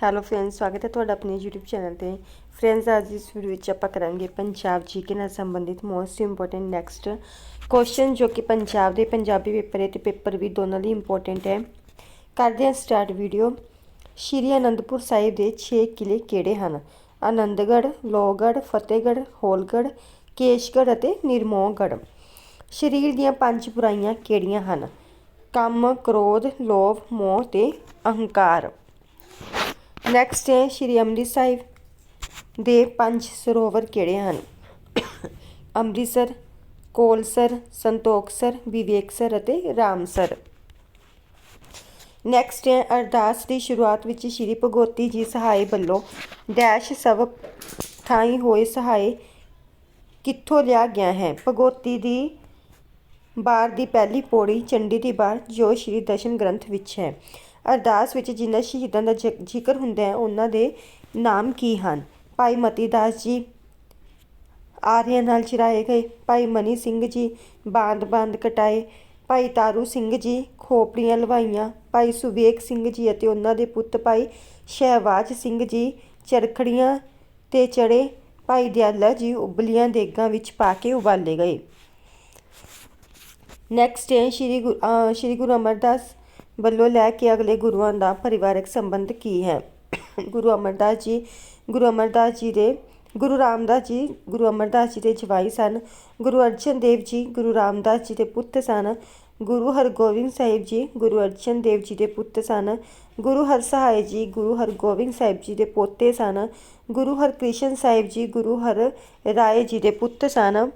Hello friends ਸਵਾਗਤ ਹੈ ਤੁਹਾਡਾ ਆਪਣੇ YouTube ਚੈਨਲ ਤੇ। ਫਰੈਂਡਸ ਅੱਜ ਇਸ ਵੀਡੀਓ ਵਿੱਚ ਆਪਾਂ ਕਰਾਂਗੇ ਪੰਜਾਬ ਜੀਕੇ ਨਾਲ ਸੰਬੰਧਿਤ ਮੋਸਟ ਇੰਪੋਰਟੈਂਟ ਨੈਕਸਟ ਕੁਐਸਚਨ ਜੋ ਕਿ ਪੰਜਾਬ ਦੇ ਪੰਜਾਬੀ ਪੇਪਰ ਹੈ ਤੇ ਪੇਪਰ ਵੀ ਦੋਨਾਂ ਲਈ ਇੰਪੋਰਟੈਂਟ ਹੈ। ਕਰਦੇ ਹਾਂ ਸਟਾਰਟ ਵੀਡੀਓ ਸ਼੍ਰੀ ਅਨੰਦਪੁਰ ਸਾਹਿਬ ਦੇ 6 ਕਿਲੇ ਕਿਹੜੇ ਹਨ? ਆਨੰਦਗੜ੍ਹ, ਲੋਹਗੜ੍ਹ, ਫਤਿਹਗੜ੍ਹ, ਹੋਲਗੜ੍ਹ, ਕੇਸ਼ਗੜ੍ਹ ਅਤੇ ਨਿਰਮੋਹਗੜ੍ਹ। ਸਰੀਰ ਦੀਆਂ ਪੰਜ ਬੁਰਾਈਆਂ ਕਿਹੜੀਆਂ ਹਨ? ਕੰਮ, ਕ੍ਰੋਧ, ਲੋਭ, ਮੋਹ ਤੇ ਅਹੰਕਾਰ। ਨੈਕਸਟ ਹੈ ਸ਼੍ਰੀ ਅੰਮ੍ਰਿਤ ਸਾਹਿਬ ਦੇ ਪੰਜ ਸਰੋਵਰ ਕਿਹੜੇ ਹਨ? ਅੰਮ੍ਰਿਤਸਰ, ਕੋਲਸਰ, ਸੰਤੋਖਸਰ, ਵਿਵੇਕਸਰ ਅਤੇ ਰਾਮਸਰ। ਨੈਕਸਟ ਹੈ ਅਰਦਾਸ ਦੀ ਸ਼ੁਰੂਆਤ ਵਿੱਚ ਸ਼੍ਰੀ ਭਗਵਤੀ ਜੀ ਸਹਾਇ ਵੱਲੋਂ ਡੈਸ਼ ਸਭ ਥਾਈ ਹੋਏ ਸਹਾਇ ਕਿੱਥੋਂ ਲਿਆ ਗਿਆ ਹੈ? ਭਗਵਤੀ ਦੀ ਬਾਰ ਦੀ ਪਹਿਲੀ ਪੌੜੀ, ਚੰਡੀ ਦੀ ਬਾਰ, ਜੋ ਸ਼੍ਰੀ ਦਰਸ਼ਨ ਗ੍ਰੰਥ ਵਿੱਚ ਹੈ। ਅਰਦਾਸ ਵਿੱਚ ਜਿਨ੍ਹਾਂ ਸ਼ਹੀਦਾਂ ਦਾ ਜ਼ਿਕਰ ਹੁੰਦਾ ਹੈ, ਉਹਨਾਂ ਦੇ ਨਾਮ ਕੀ ਹਨ? ਭਾਈ ਮਤੀ ਦਾਸ ਜੀ ਆਰਿਆਂ ਨਾਲ ਚਿਰਾਏ ਗਏ। ਭਾਈ ਮਨੀ ਸਿੰਘ ਜੀ ਬਾਂਦ ਬਾਂਦ ਕਟਾਏ। ਭਾਈ ਤਾਰੂ ਸਿੰਘ ਜੀ ਖੋਪੜੀਆਂ ਲਵਾਈਆਂ। ਭਾਈ ਸੁਵੇਕ ਸਿੰਘ ਜੀ ਅਤੇ ਉਹਨਾਂ ਦੇ ਪੁੱਤ ਭਾਈ ਸ਼ਹਿਬਾਜ਼ ਸਿੰਘ ਜੀ ਚਰਖੜੀਆਂ ਤੇ ਚੜੇ ਭਾਈ ਦਿਆਲਾ ਜੀ ਉਬਲੀਆਂ ਦੇਗਾਂ ਵਿੱਚ ਪਾ ਕੇ ਉਬਾਲੇ ਗਏ। ਨੈਕਸਟ ਹੈ, ਸ਼੍ਰੀ ਗੁਰੂ ਸ਼੍ਰੀ ਗੁਰੂ ਅਮਰਦਾਸ ਵੱਲੋਂ ਲੈ ਕੇ ਅਗਲੇ ਗੁਰੂਆਂ ਦਾ ਪਰਿਵਾਰਕ ਸੰਬੰਧ ਕੀ ਹੈ? ਗੁਰੂ ਅਮਰਦਾਸ ਜੀ, ਗੁਰੂ ਅਮਰਦਾਸ ਜੀ ਦੇ, ਗੁਰੂ ਰਾਮਦਾਸ ਜੀ, ਗੁਰੂ ਅਮਰਦਾਸ ਜੀ ਦੇ ਜਵਾਈ ਸਨ, ਗੁਰੂ ਅਰਜਨ ਦੇਵ ਜੀ, ਗੁਰੂ ਰਾਮਦਾਸ ਜੀ ਦੇ ਪੁੱਤ ਸਨ, ਗੁਰੂ ਹਰਗੋਬਿੰਦ ਸਾਹਿਬ ਜੀ, ਗੁਰੂ ਅਰਜਨ ਦੇਵ ਜੀ ਦੇ ਪੁੱਤ ਸਨ, ਗੁਰੂ ਹਰਸਹਾਏ ਜੀ, ਗੁਰੂ ਹਰਗੋਬਿੰਦ ਸਾਹਿਬ ਜੀ ਦੇ ਪੋਤੇ ਸਨ, ਗੁਰੂ ਹਰਕ੍ਰਿਸ਼ਨ ਸਾਹਿਬ ਜੀ, ਗੁਰੂ ਹਰ ਰਾਏ ਜੀ ਦੇ ਪੁੱਤ ਸਨ।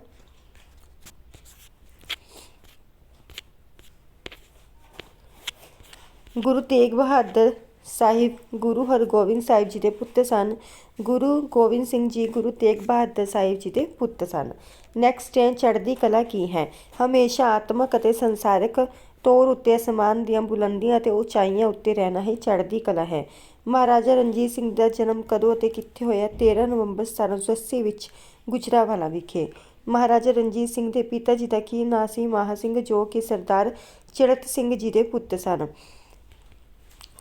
ਗੁਰੂ ਤੇਗ ਬਹਾਦਰ ਸਾਹਿਬ, ਗੁਰੂ ਹਰਗੋਬਿੰਦ ਸਾਹਿਬ ਜੀ ਦੇ ਪੁੱਤ ਸਨ। ਗੁਰੂ ਗੋਬਿੰਦ ਸਿੰਘ ਜੀ, ਗੁਰੂ ਤੇਗ ਬਹਾਦਰ ਸਾਹਿਬ ਜੀ ਦੇ ਪੁੱਤ ਸਨ। ਨੈਕਸਟ ਹੈ, ਚੜ੍ਹਦੀ ਕਲਾ ਕੀ ਹੈ? ਹਮੇਸ਼ਾ ਆਤਮਕ ਅਤੇ ਸੰਸਾਰਿਕ ਤੌਰ ਉੱਤੇ ਅਸਮਾਨ ਦੀਆਂ ਬੁਲੰਦੀਆਂ ਅਤੇ ਉਚਾਈਆਂ ਉੱਤੇ ਰਹਿਣਾ ਹੀ ਚੜ੍ਹਦੀ ਕਲਾ ਹੈ। ਮਹਾਰਾਜਾ ਰਣਜੀਤ ਸਿੰਘ ਦਾ ਜਨਮ ਕਦੋਂ ਅਤੇ ਕਿੱਥੇ ਹੋਇਆ? 13 ਨਵੰਬਰ 1780 ਵਿੱਚ ਗੁਜਰਾਵਾਲਾ ਵਿਖੇ। ਮਹਾਰਾਜਾ ਰਣਜੀਤ ਸਿੰਘ ਦੇ ਪਿਤਾ ਜੀ ਦਾ ਕੀ ਨਾਂ ਸੀ? ਮਹਾ ਸਿੰਘ ਜੋ ਕਿ ਸਰਦਾਰ ਚੜਤ ਸਿੰਘ ਜੀ ਦੇ ਪੁੱਤ ਸਨ।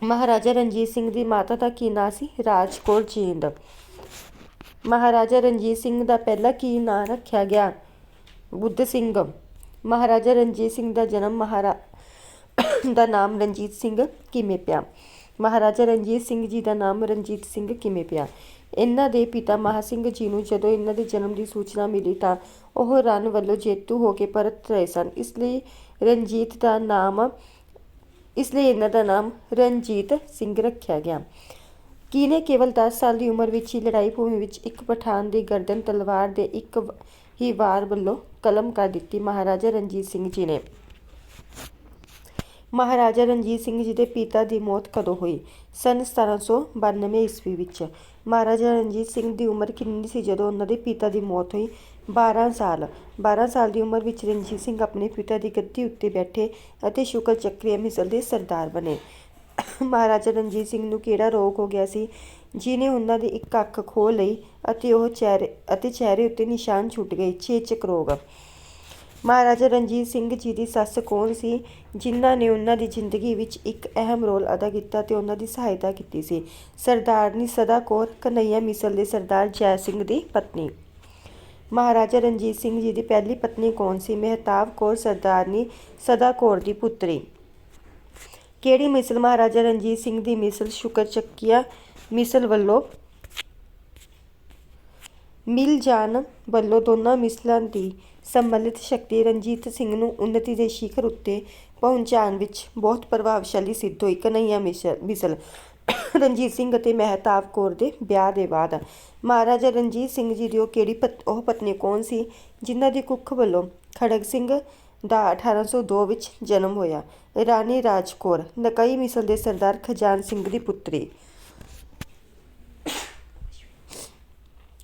ਮਹਾਰਾਜਾ ਰਣਜੀਤ ਸਿੰਘ ਦੀ ਮਾਤਾ ਦਾ ਕੀ ਨਾਂ ਸੀ? ਰਾਜ ਕੌਰ ਜੀਂਦ। ਮਹਾਰਾਜਾ ਰਣਜੀਤ ਸਿੰਘ ਦਾ ਪਹਿਲਾ ਕੀ ਨਾਂ ਰੱਖਿਆ ਗਿਆ? ਬੁੱਧ ਸਿੰਘ। ਮਹਾਰਾਜਾ ਰਣਜੀਤ ਸਿੰਘ ਦਾ ਜਨਮ ਮਹਾਰਾ, ਦਾ ਨਾਮ ਰਣਜੀਤ ਸਿੰਘ ਕਿਵੇਂ ਪਿਆ? ਮਹਾਰਾਜਾ ਰਣਜੀਤ ਸਿੰਘ ਜੀ ਦਾ ਨਾਮ ਰਣਜੀਤ ਸਿੰਘ ਕਿਵੇਂ ਪਿਆ? ਇਹਨਾਂ ਦੇ ਪਿਤਾ ਮਹਾ ਸਿੰਘ ਜੀ ਨੂੰ ਜਦੋਂ ਇਹਨਾਂ ਦੇ ਜਨਮ ਦੀ ਸੂਚਨਾ ਮਿਲੀ ਤਾਂ ਉਹ ਰਨ ਵੱਲੋਂ ਜੇਤੂ ਹੋ ਕੇ ਪਰਤ ਰਹੇ ਸਨ। ਇਸ ਲਈ ਰਣਜੀਤ ਦਾ ਨਾਮ ਇਸ ਲਈ ਇਹਨਾਂ ਦਾ ਨਾਮ ਰਣਜੀਤ ਸਿੰਘ ਰੱਖਿਆ ਗਿਆ। ਕੀ ਨੇ ਕੇਵਲ 10 ਸਾਲ ਦੀ ਉਮਰ ਵਿੱਚ ਹੀ ਲੜਾਈ ਭੂਮੀ ਵਿੱਚ ਇੱਕ ਪਠਾਨ ਦੀ ਗਰਦਨ ਤਲਵਾਰ ਦੇ ਇੱਕ ਹੀ ਵਾਰ ਵੱਲੋਂ ਕਲਮ ਕਰ ਦਿੱਤੀ ਮਹਾਰਾਜਾ ਰਣਜੀਤ ਸਿੰਘ ਜੀ ਨੇ। ਮਹਾਰਾਜਾ ਰਣਜੀਤ ਸਿੰਘ ਜੀ ਦੇ ਪਿਤਾ ਦੀ ਮੌਤ ਕਦੋਂ ਹੋਈ? ਸਨ 1792 ਈਸਵੀ ਵਿੱਚ। ਮਹਾਰਾਜਾ ਰਣਜੀਤ ਸਿੰਘ ਦੀ ਉਮਰ ਕਿੰਨੀ ਸੀ ਜਦੋਂ ਉਹਨਾਂ ਦੇ ਪਿਤਾ ਦੀ ਮੌਤ ਹੋਈ? 12 ਸਾਲ। 12 ਸਾਲ ਦੀ ਉਮਰ ਵਿੱਚ ਰਣਜੀਤ ਸਿੰਘ ਆਪਣੇ ਪਿਤਾ ਦੀ ਗੱਦੀ ਉੱਤੇ ਬੈਠੇ ਅਤੇ ਸ਼ੁਕਰ ਚੱਕਰੀਆ ਮਿਸਲ ਦੇ ਸਰਦਾਰ ਬਣੇ। ਮਹਾਰਾਜਾ ਰਣਜੀਤ ਸਿੰਘ ਨੂੰ ਕਿਹੜਾ ਰੋਗ ਹੋ ਗਿਆ ਸੀ? ਜਿਨੇ ਉਹਨਾਂ ਦੀ ਇੱਕ ਅੱਖ ਖੋਹ ਲਈ ਅਤੇ ਉਹ ਚਿਹਰੇ ਅਤੇ ਚਿਹਰੇ ਉੱਤੇ ਨਿਸ਼ਾਨ ਛੁੱਟ ਗਏ। ਛੇਚਕ ਰੋਗ। ਮਹਾਰਾਜਾ ਰਣਜੀਤ ਸਿੰਘ ਜੀ ਦੀ ਸੱਸ ਕੌਣ ਸੀ? ਜਿਨ੍ਹਾਂ ਨੇ ਉਹਨਾਂ ਦੀ ਜ਼ਿੰਦਗੀ ਵਿੱਚ ਇੱਕ ਅਹਿਮ ਰੋਲ ਅਦਾ ਕੀਤਾ ਤੇ ਉਹਨਾਂ ਦੀ ਸਹਾਇਤਾ ਕੀਤੀ ਸੀ। ਸਰਦਾਰਨੀ ਸਦਾ ਕੌਰ ਕਨਈਆ ਮਿਸਲ ਦੇ ਸਰਦਾਰ ਜੈ ਸਿੰਘ ਦੀ ਪਤਨੀ। ਮਹਾਰਾਜਾ ਰਣਜੀਤ ਸਿੰਘ ਜੀ ਦੀ ਪਹਿਲੀ ਪਤਨੀ ਕੌਣ ਸੀ? ਮਹਿਤਾਬ ਕੌਰ ਸਰਦਾਰਨੀ ਸਦਾ ਕੌਰ ਦੀ ਪੁੱਤਰੀ। ਕਿਹੜੀ ਮਿਸਲ? ਮਹਾਰਾਜਾ ਰਣਜੀਤ ਸਿੰਘ ਦੀ ਮਿਸਲ ਸ਼ੁਕਰ ਚੱਕੀਆ ਮਿਸਲ ਵੱਲੋਂ ਮਿਲ ਜਾਣ ਵੱਲੋਂ ਦੋਨਾਂ ਮਿਸਲਾਂ ਦੀ ਸੰਮਿਲਿਤ ਸ਼ਕਤੀ ਰਣਜੀਤ ਸਿੰਘ ਨੂੰ ਉન્નਤੀ ਦੇ ਸਿਖਰ ਉੱਤੇ ਪਹੁੰਚਾਉਣ ਵਿੱਚ ਬਹੁਤ ਪ੍ਰਭਾਵਸ਼ਾਲੀ ਸਿੱਧ ਹੋਈ। ਕਨਈਆ ਮਿਸਲ ਮਿਸਲ ਰਣਜੀਤ ਸਿੰਘ ਅਤੇ ਮਹਿਤਾਬ ਕੌਰ ਦੇ ਵਿਆਹ ਦੇ ਬਾਅਦ। ਮਹਾਰਾਜਾ ਰਣਜੀਤ ਸਿੰਘ ਜੀ ਦੀ ਉਹ ਕਿਹੜੀ ਪਤ- ਉਹ ਪਤਨੀ ਕੌਣ ਸੀ? ਜਿਨ੍ਹਾਂ ਦੀ ਕੁੱਖ ਵੱਲੋਂ ਖੜਗ ਸਿੰਘ ਦਾ 1802 ਵਿੱਚ ਜਨਮ ਹੋਇਆ। ਰਾਣੀ ਰਾਜ ਕੌਰ ਨਕਈ ਮਿਸਲ ਦੇ ਸਰਦਾਰ ਖਜਾਨ ਸਿੰਘ ਦੀ ਪੁੱਤਰੀ।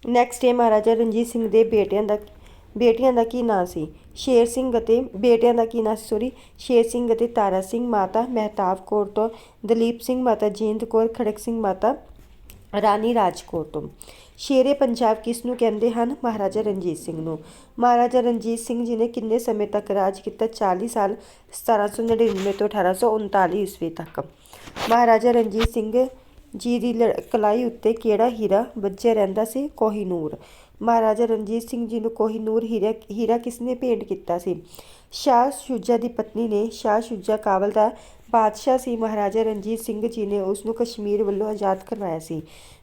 ਨੈਕਸਟ ਹੈ ਮਹਾਰਾਜਾ ਰਣਜੀਤ ਸਿੰਘ ਦੇ ਬੇਟਿਆਂ ਦਾ ਬੇਟੀਆਂ ਦਾ ਕੀ ਨਾਂ ਸੀ? ਸ਼ੇਰ ਸਿੰਘ ਅਤੇ ਬੇਟਿਆਂ ਦਾ ਕੀ ਨਾਂ ਸੀ? ਸੋਰੀ ਸ਼ੇਰ ਸਿੰਘ ਅਤੇ ਤਾਰਾ ਸਿੰਘ ਮਾਤਾ ਮਹਿਤਾਬ ਕੌਰ ਤੋਂ, ਦਲੀਪ ਸਿੰਘ ਮਾਤਾ ਜੀਂਦ ਕੌਰ, ਖੜਕ ਸਿੰਘ ਮਾਤਾ ਰਾਣੀ ਰਾਜਕੌਰ ਤੋਂ। ਸ਼ੇਰੇ ਪੰਜਾਬ ਕਿਸ ਨੂੰ ਕਹਿੰਦੇ ਹਨ? ਮਹਾਰਾਜਾ ਰਣਜੀਤ ਸਿੰਘ ਨੂੰ। ਮਹਾਰਾਜਾ ਰਣਜੀਤ ਸਿੰਘ ਜੀ ਨੇ ਕਿੰਨੇ ਸਮੇਂ ਤੱਕ ਰਾਜ ਕੀਤਾ? 40 ਸਾਲ 1799 ਤੋਂ 1839 ਈਸਵੀ ਤੱਕ। ਮਹਾਰਾਜਾ ਰਣਜੀਤ ਸਿੰਘ ਜੀ ਦੀ ਲੜ- ਕਲਾਈ ਉੱਤੇ ਕਿਹੜਾ ਹੀਰਾ ਵੱਜਿਆ ਰਹਿੰਦਾ ਸੀ? ਕੋਹੀਨੂਰ। ਮਹਾਰਾਜਾ ਰਣਜੀਤ ਸਿੰਘ ਜੀ ਨੂੰ ਕੋਹੀਨੂਰ ਹੀਰਾ ਹੀਰਾ ਕਿਸਨੇ ਭੇਂਟ ਕੀਤਾ ਸੀ? ਸ਼ਾਹ ਸ਼ੁਜਾ ਦੀ ਪਤਨੀ ਨੇ, ਸ਼ਾਹ ਸ਼ੁਜਾ ਕਾਬਲ ਦਾ ਬਾਦਸ਼ਾਹ ਸੀ, ਮਹਾਰਾਜਾ ਰਣਜੀਤ ਸਿੰਘ ਜੀ ਨੇ ਉਸ ਨੂੰ ਕਸ਼ਮੀਰ ਵੱਲੋਂ ਆਜ਼ਾਦ ਕਰਵਾਇਆ ਸੀ।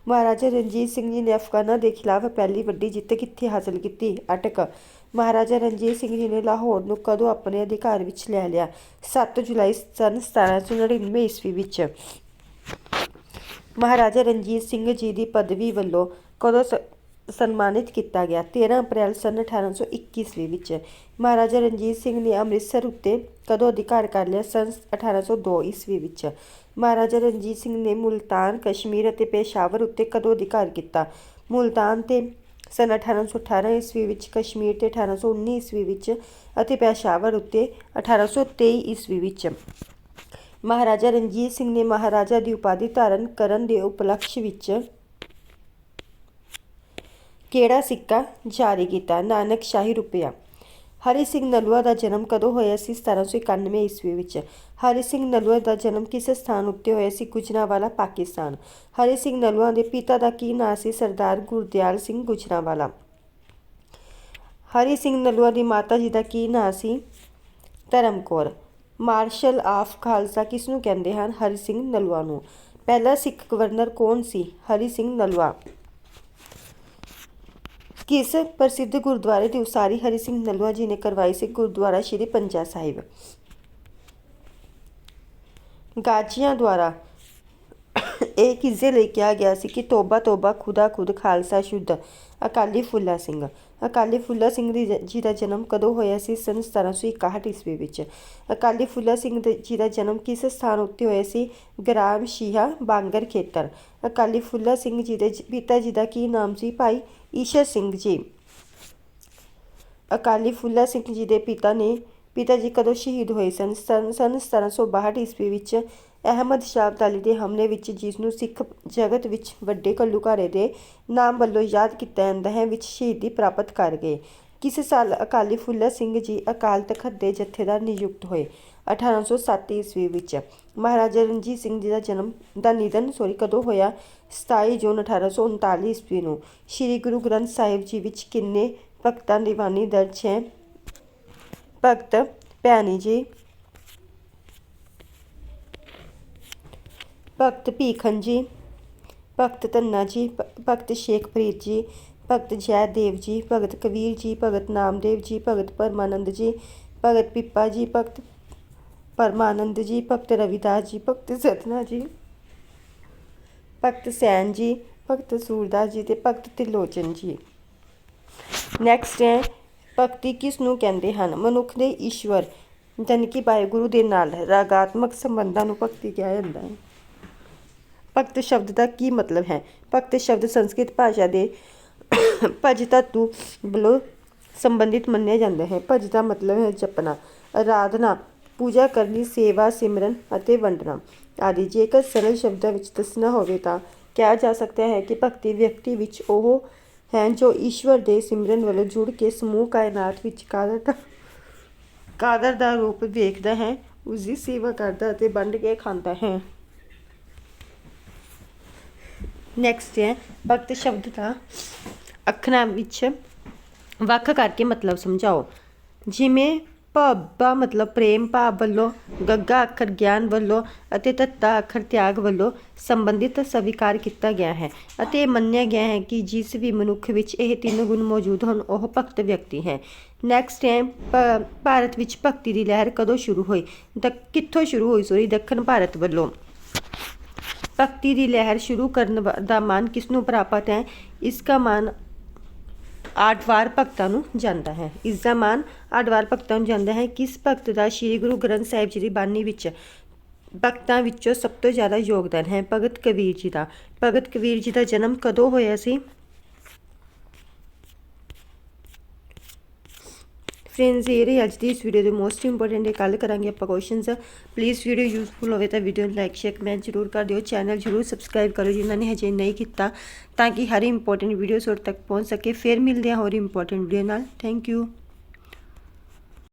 ਮਹਾਰਾਜਾ ਰਣਜੀਤ ਸਿੰਘ ਜੀ ਨੇ ਅਫਗਾਨਾਂ ਦੇ ਖਿਲਾਫ ਪਹਿਲੀ ਵੱਡੀ ਜਿੱਤ ਕਿੱਥੇ ਹਾਸਲ ਕੀਤੀ? ਅਟਕ। ਮਹਾਰਾਜਾ ਰਣਜੀਤ ਸਿੰਘ ਜੀ ਨੇ ਲਾਹੌਰ ਨੂੰ ਕਦੋਂ ਆਪਣੇ ਅਧਿਕਾਰ ਵਿੱਚ ਲੈ ਲਿਆ? 7 ਜੁਲਾਈ ਸਨ 1799 ਈਸਵੀ ਵਿੱਚ। ਮਹਾਰਾਜਾ ਰਣਜੀਤ ਸਿੰਘ ਜੀ ਦੀ ਪਦਵੀ ਵੱਲੋਂ ਕਦੋਂ ਸ- ਸਨਮਾਨਿਤ ਕੀਤਾ ਗਿਆ। 13 ਅਪ੍ਰੈਲ ਸਨ 1821 ਈਸਵੀ ਵਿੱਚ ਮਹਾਰਾਜਾ ਰਣਜੀਤ ਸਿੰਘ ਨੇ ਅੰਮ੍ਰਿਤਸਰ ਉੱਤੇ ਕਦੋਂ ਅਧਿਕਾਰ ਕਰ ਲਿਆ? ਸਨ 1802 ਈਸਵੀ ਵਿੱਚ ਮਹਾਰਾਜਾ ਰਣਜੀਤ ਸਿੰਘ ਨੇ ਮੁਲਤਾਨ, ਕਸ਼ਮੀਰ ਅਤੇ ਪੇਸ਼ਾਵਰ ਉੱਤੇ ਕਦੋਂ ਅਧਿਕਾਰ ਕੀਤਾ? ਮੁਲਤਾਨ ਤੇ ਸਨ 1818 ਈਸਵੀ ਵਿੱਚ, ਕਸ਼ਮੀਰ ਤੇ 1819 ਈਸਵੀ ਵਿੱਚ ਅਤੇ ਪੇਸ਼ਾਵਰ ਉੱਤੇ 1823 ਈਸਵੀ ਵਿੱਚ। ਮਹਾਰਾਜਾ ਰਣਜੀਤ ਸਿੰਘ ਨੇ ਮਹਾਰਾਜਾ ਦੀ ਉਪਾਧੀ ਧਾਰਨ ਕਰਨ ਦੇ ਉਪਲਕਸ਼ ਵਿੱਚ ਕਿਹੜਾ ਸਿੱਕਾ ਜਾਰੀ ਕੀਤਾ? ਨਾਨਕ ਸ਼ਾਹੀ ਰੁਪਿਆ। ਹਰੀ ਸਿੰਘ ਨਲੂਆ ਦਾ ਜਨਮ ਕਦੋਂ ਹੋਇਆ ਸੀ? 1791 ਈਸਵੀ ਵਿੱਚ। ਹਰੀ ਸਿੰਘ ਨਲੂਆ ਦਾ ਜਨਮ ਕਿਸ ਸਥਾਨ ਉੱਤੇ ਹੋਇਆ ਸੀ? ਗੁਜਰਾਂਵਾਲਾ, ਪਾਕਿਸਤਾਨ। ਹਰੀ ਸਿੰਘ ਨਲੂਆ ਦੇ ਪਿਤਾ ਦਾ ਕੀ ਨਾਂ ਸੀ? ਸਰਦਾਰ ਗੁਰਦਿਆਲ ਸਿੰਘ ਗੁਜਰਾਂਵਾਲਾ। ਹਰੀ ਸਿੰਘ ਨਲੂਆ ਦੀ ਮਾਤਾ ਜੀ ਦਾ ਕੀ ਨਾਂ ਸੀ? ਧਰਮਕੌਰ ਮਾਰਸ਼ਲ ਆਫ ਖਾਲਸਾ ਕਿਸ ਨੂੰ ਕਹਿੰਦੇ ਹਨ? ਹਰੀ ਸਿੰਘ ਨਲੂਆ ਨੂੰ। ਪਹਿਲਾ ਸਿੱਖ ਗਵਰਨਰ ਕੌਣ ਸੀ? ਹਰੀ ਸਿੰਘ ਨਲੂਆ। ਕਿਸ ਪ੍ਰਸਿੱਧ ਗੁਰਦੁਆਰੇ ਦੀ ਉਸਾਰੀ ਹਰੀ ਸਿੰਘ ਨਲਵਾ ਜੀ ਨੇ ਕਰਵਾਈ ਸੀ ਗੁਰਦੁਆਰਾ ਸ਼੍ਰੀ ਪੰਜਾ ਸਾਹਿਬ। ਗਾਜੀਆਂ ਦੁਆਰਾ ਇਹ ਕਿਜ਼ੇ ਲਈ ਕਿਹਾ ਗਿਆ ਸੀ ਕਿ ਤੋਬਾ ਤੋਬਾ ਖੁਦਾ ਖੁਦ ਖਾਲਸਾ ਸ਼ੁੱਧ। ਅਕਾਲੀ ਫੁੱਲਾ ਸਿੰਘ। ਅਕਾਲੀ ਫੁੱਲਾ ਸਿੰਘ ਦੀ ਜੀ ਦਾ ਜਨਮ ਕਦੋਂ ਹੋਇਆ ਸੀ? ਸਨ 1761 ਈਸਵੀ ਵਿੱਚ। ਅਕਾਲੀ ਫੁੱਲਾ ਸਿੰਘ ਦੇ- ਜੀ ਦਾ ਜਨਮ ਕਿਸ ਸਥਾਨ ਉੱਤੇ ਹੋਇਆ ਸੀ? ਗ੍ਰਾਮ ਸ਼ੀਹਾ, ਬਾਂਗਰ ਖੇਤਰ। ਅਕਾਲੀ ਫੁੱਲਾ ਸਿੰਘ ਜੀ ਦੇ ਪਿਤਾ ਜੀ ਦਾ ਕੀ ਨਾਮ ਸੀ ਭਾਈ? ਈਸ਼ਰ ਸਿੰਘ ਜੀ। ਅਕਾਲੀ ਫੁੱਲਾ ਸਿੰਘ ਜੀ ਦੇ ਪਿਤਾ ਨੇ, ਪਿਤਾ ਜੀ ਕਦੋਂ ਸ਼ਹੀਦ ਹੋਏ ਸਨ? ਸਨ ਸਨ 1762 ਈਸਵੀ ਵਿੱਚ ਅਹਿਮਦ ਸ਼ਾਹ ਅਬਦਾਲੀ ਦੇ ਹਮਲੇ ਵਿੱਚ ਜਿਸ ਨੂੰ ਸਿੱਖ ਜਗਤ ਵਿੱਚ ਵੱਡੇ ਘੱਲੂਘਾਰੇ ਦੇ ਨਾਮ ਵੱਲੋਂ ਯਾਦ ਕੀਤਾ ਜਾਂਦਾ ਹੈ, ਵਿੱਚ ਸ਼ਹੀਦੀ ਪ੍ਰਾਪਤ ਕਰ ਗਏ। ਕਿਸ ਸਾਲ ਅਕਾਲੀ ਫੁੱਲਾ ਸਿੰਘ ਜੀ ਅਕਾਲ ਤਖਤ ਦੇ ਜਥੇਦਾਰ ਨਿਯੁਕਤ ਹੋਏ? 1807 ਈਸਵੀ ਵਿੱਚ। ਮਹਾਰਾਜਾ ਰਣਜੀਤ ਸਿੰਘ ਜੀ ਦਾ ਜਨਮ ਦਾ ਨਿਧਨ ਸੋਰੀ ਕਦੋਂ ਹੋਇਆ? 27 ਜੂਨ 1839 ਈਸਵੀ ਨੂੰ। ਸ੍ਰੀ ਗੁਰੂ ਗ੍ਰੰਥ ਸਾਹਿਬ ਜੀ ਵਿੱਚ ਕਿੰਨੇ ਭਗਤਾਂ ਦੀ ਬਾਣੀ ਦਰਜ ਹੈ? ਭਗਤ ਭੈਣੀ ਜੀ ਭਗਤ ਭੀਖਨ ਜੀ ਭਗਤ ਧੰਨਾ ਜੀ ਭਗਤ ਸ਼ੇਖ ਫਰੀਦ ਜੀ ਭਗਤ ਜੈ ਦੇਵ ਜੀ ਭਗਤ ਕਬੀਰ ਜੀ ਭਗਤ ਨਾਮਦੇਵ ਜੀ ਭਗਤ ਪਰਮਾਨੰਦ ਜੀ ਭਗਤ ਪਿੱਪਾ ਜੀ ਭਗਤ ਪਰਮਾਨੰਦ ਜੀ ਭਗਤ ਰਵਿਦਾਸ ਜੀ ਭਗਤ ਸਤਨਾ ਜੀ ਭਗਤ ਸੈਨ ਜੀ ਭਗਤ ਸੂਰਦਾਸ ਜੀ ਤੇ ਭਗਤ ਤਿਲੋਚਨ ਜੀ ਨੈਕਸਟ ਹੈ ਭਗਤੀ ਕਿਸ ਨੂੰ ਕਹਿੰਦੇ ਹਨ ਮਨੁੱਖ ਦੇ ਈਸ਼ਵਰ ਜਾਣੀ ਕਿ ਵਾਹਿਗੁਰੂ ਦੇ ਨਾਲ ਰਾਗਾਤਮਕ ਸੰਬੰਧਾਂ ਨੂੰ ਭਗਤੀ ਕਿਹਾ ਜਾਂਦਾ ਹੈ ਭਗਤ ਸ਼ਬਦ ਦਾ ਕੀ ਮਤਲਬ ਹੈ? ਭਗਤ ਸ਼ਬਦ ਸੰਸਕ੍ਰਿਤ ਭਾਸ਼ਾ ਦੇ ਭਜ ਧਾਤੂ ਵੱਲੋਂ ਸੰਬੰਧਿਤ ਮੰਨਿਆ ਜਾਂਦਾ ਹੈ। ਭਜ ਦਾ ਮਤਲਬ ਹੈ ਜਪਣਾ ਆਰਾਧਨਾ ਪੂਜਾ ਕਰਨੀ, ਸੇਵਾ, ਸਿਮਰਨ ਅਤੇ ਵੰਡਣਾ ਆਦਿ। ਜੇਕਰ ਸਰਲ ਸ਼ਬਦਾਂ ਵਿੱਚ ਦੱਸਣਾ ਹੋਵੇ ਤਾਂ ਕਿਹਾ ਜਾ ਸਕਦਾ ਹੈ ਕਿ ਭਗਤੀ ਵਿਅਕਤੀ ਵਿੱਚ ਉਹ ਹੈ ਜੋ ਈਸ਼ਵਰ ਦੇ ਸਿਮਰਨ ਵੱਲੋਂ ਜੁੜ ਕੇ ਸਮੂਹ ਕਾਇਨਾਤ ਵਿੱਚ ਕਾਦਰ ਦਾ ਕਾਦਰ ਦਾ ਰੂਪ ਵੇਖਦਾ ਹੈ ਉਸ ਦੀ ਸੇਵਾ ਕਰਦਾ ਅਤੇ ਵੰਡ ਕੇ ਖਾਂਦਾ ਹੈ। ਨੈਕਸਟ ਹੈ ਭਗਤ ਸ਼ਬਦ ਦਾ ਅੱਖਰਾਂ ਵਿੱਚ ਵੱਖ ਕਰਕੇ ਮਤਲਬ ਸਮਝਾਓ। ਜਿਵੇਂ ਭੱਬਾ ਮਤਲਬ ਪ੍ਰੇਮ ਭਾਵ ਵੱਲੋਂ, ਗੱਗਾ ਅੱਖਰ ਗਿਆਨ ਵੱਲੋਂ ਅਤੇ ਤੱਤਾ ਅੱਖਰ ਤਿਆਗ ਵੱਲੋਂ ਸੰਬੰਧਿਤ ਸਵੀਕਾਰ ਕੀਤਾ ਗਿਆ ਹੈ ਅਤੇ ਇਹ ਮੰਨਿਆ ਗਿਆ ਹੈ ਕਿ ਜਿਸ ਵੀ ਮਨੁੱਖ ਵਿੱਚ ਇਹ ਤਿੰਨ ਗੁਣ ਮੌਜੂਦ ਹਨ, ਉਹ ਭਗਤ ਵਿਅਕਤੀ ਹੈ। ਨੈਕਸਟ ਹੈ ਭਾਰਤ ਵਿੱਚ ਭਗਤੀ ਦੀ ਲਹਿਰ ਕਦੋਂ ਸ਼ੁਰੂ ਹੋਈ? ਦ- ਕਿੱਥੋਂ ਸ਼ੁਰੂ ਹੋਈ? ਸੋਰੀ ਦੱਖਣ ਭਾਰਤ ਵੱਲੋਂ। ਭਗਤੀ ਦੀ ਲਹਿਰ ਸ਼ੁਰੂ ਕਰਨ ਵਾ- ਦਾ ਮਾਨ ਕਿਸ ਨੂੰ ਪ੍ਰਾਪਤ ਹੈ? ਇਸ ਦਾ ਮਾਨ ਆਠਵਾਰ ਭਗਤਾਂ ਨੂੰ ਜਾਂਦਾ ਹੈ। ਇਸ ਦਾ ਮਾਨ ਆਠਵਾਰ ਭਗਤਾਂ ਨੂੰ ਜਾਂਦਾ ਹੈ। ਕਿਸ ਭਗਤ ਦਾ? ਸ੍ਰੀ ਗੁਰੂ ਗ੍ਰੰਥ ਸਾਹਿਬ ਜੀ ਦੀ ਬਾਣੀ ਵਿੱਚ ਭਗਤਾਂ ਵਿੱਚੋਂ ਸਭ ਤੋਂ ਜ਼ਿਆਦਾ ਯੋਗਦਾਨ ਹੈ ਭਗਤ ਕਬੀਰ ਜੀ ਦਾ। ਭਗਤ ਕਬੀਰ ਜੀ ਦਾ ਜਨਮ ਕਦੋਂ ਹੋਇਆ ਸੀ? ਫਰੈਂਡਸ ਇਹ ਰਹੀ ਅੱਜ ਦੀ ਇਸ ਵੀਡੀਓ ਦੇ ਮੋਸਟ ਇੰਪੋਰਟੈਂਟ ਇਹ ਕੱਲ ਕਰਾਂਗੇ ਆਪਾਂ ਕੁਐਸਚਨਸ ਪਲੀਜ਼ ਵੀਡੀਓ ਯੂਜ਼ਫੁਲ ਹੋਵੇ ਤਾਂ ਵੀਡੀਓ ਨੂੰ ਲਾਈਕ ਸ਼ੇਅਰ ਕਮੈਂਟ ਜ਼ਰੂਰ ਕਰ ਦਿਓ। ਚੈਨਲ ਜ਼ਰੂਰ ਸਬਸਕ੍ਰਾਈਬ ਕਰੋ ਜਿਨ੍ਹਾਂ ਨੇ ਹਜੇ ਨਹੀਂ ਕੀਤਾ, ਤਾਂ ਕਿ ਹਰ ਇੰਪੋਰਟੈਂਟ ਵੀਡੀਓ ਤੁਹਾਡੇ ਤੱਕ ਪਹੁੰਚ ਸਕੇ। ਫਿਰ ਮਿਲਦੇ ਹਾਂ ਹੋਰ ਇੰਪੋਰਟੈਂਟ ਵੀਡੀਓ ਨਾਲ। Thank you